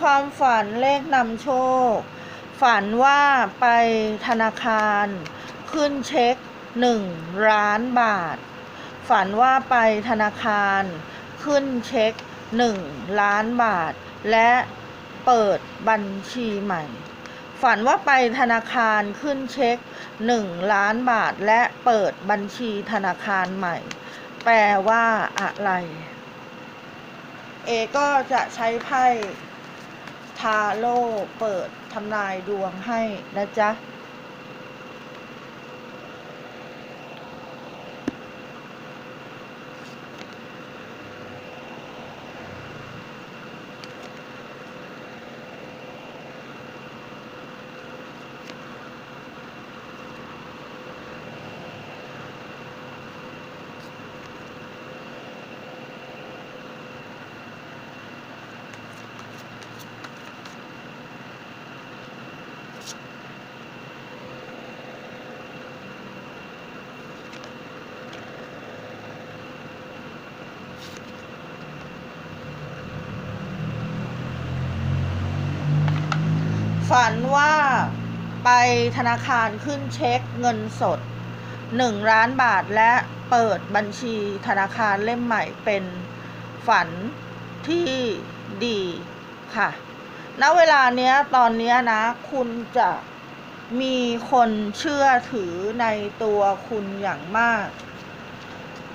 ความฝันเลขนำโชค ฝันว่าไปธนาคาร ขึ้นเช็คหนึ่งล้านบาท ฝันว่าไปธนาคาร ขึ้นเช็คหนึ่งล้านบาท และเปิดบัญชีใหม่ ฝันว่าไปธนาคารขึ้นเช็คหนึ่งล้านบาท และเปิดบัญชีธนาคารใหม่ แปลว่าอะไร เอก็จะใช้ไพ่ ทาโร่เปิดทำนายดวงให้นะจ๊ะ ฝันว่าไปธนาคารขึ้นเช็คเงินสดหนึ่งล้านบาทและเปิดบัญชีธนาคารเล่มใหม่เป็นฝันที่ดีค่ะ ณ เวลาเนี้ยตอนเนี้ยนะ คุณจะมีคนเชื่อถือในตัวคุณอย่างมาก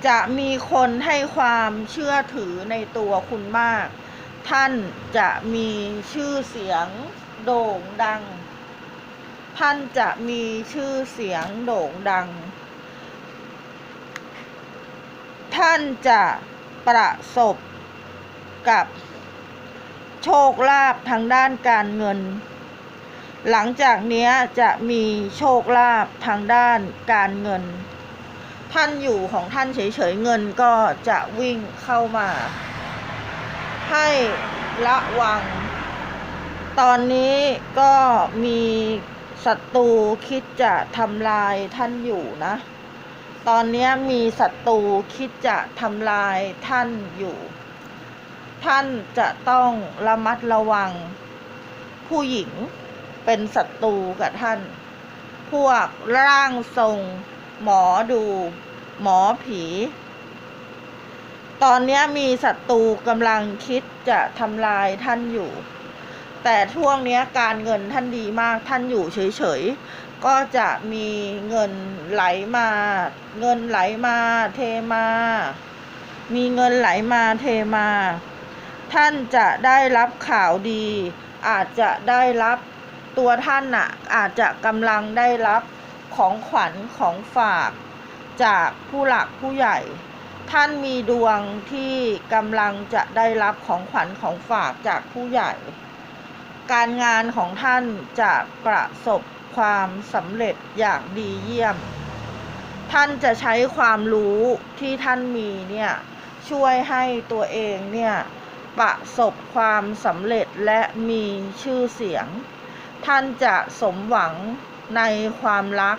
จะมีคนให้ความเชื่อถือในตัวคุณมาก ท่านจะมีชื่อเสียง โด่งดัง ท่านจะมีชื่อเสียงโด่งดัง ท่านจะประสบกับโชคลาภทางด้านการเงิน หลังจากนี้จะมีโชคลาภทางด้านการเงิน ท่านอยู่ของท่านเฉยๆเงินก็จะวิ่งเข้ามา ให้ระวัง ตอนนี้ก็มีศัตรูคิดจะทำลายท่านอยู่นะ ตอนนี้มีศัตรูคิดจะทำลายท่านอยู่ ท่านจะต้องระมัดระวัง ผู้หญิงเป็นศัตรูกับท่าน พวกร่างทรง หมอดู หมอผี ตอนนี้มีศัตรูกำลังคิดจะทำลายท่านอยู่ แต่ช่วงเนี้ยการเงินท่านดีมากท่านอยู่เฉยๆ ก็จะมีเงินไหลมา เงินไหลมาเทมา มีเงินไหลมาเทมา ท่านจะได้รับข่าวดี อาจจะได้รับตัวท่านน่ะอาจจะกำลังได้รับของขวัญของฝากจากผู้หลักผู้ใหญ่ ท่านมีดวงที่กำลังจะได้รับของขวัญของฝากจากผู้ใหญ่ การงานของท่านจะประสบความสำเร็จอย่างดีเยี่ยม ท่านจะใช้ความรู้ที่ท่านมีเนี่ยช่วยให้ตัวเองเนี่ยประสบความสำเร็จและมีชื่อเสียง ท่านจะสมหวังในความรัก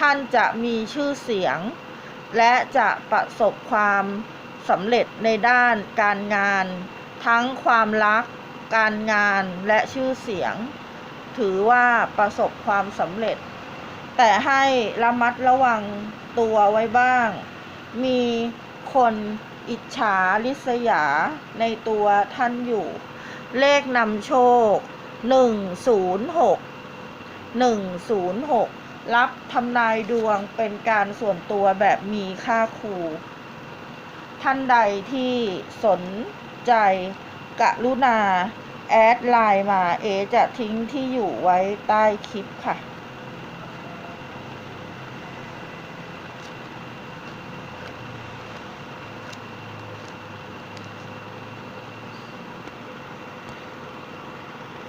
ท่านจะมีชื่อเสียง และจะประสบความสำเร็จในด้านการงาน ทั้งความรัก การงานและชื่อเสียง ถือว่าประสบความสำเร็จ แต่ให้ระมัดระวังตัวไว้บ้าง มีคนอิจฉาริษยาในตัวท่านอยู่ เลขนำโชค 106 106 รับทำนายดวงเป็นการส่วนตัวแบบมีค่าครู ท่านใดที่สนใจกรุณา แอดไลน์มาเอจะทิ้งที่อยู่ไว้ใต้คลิปค่ะ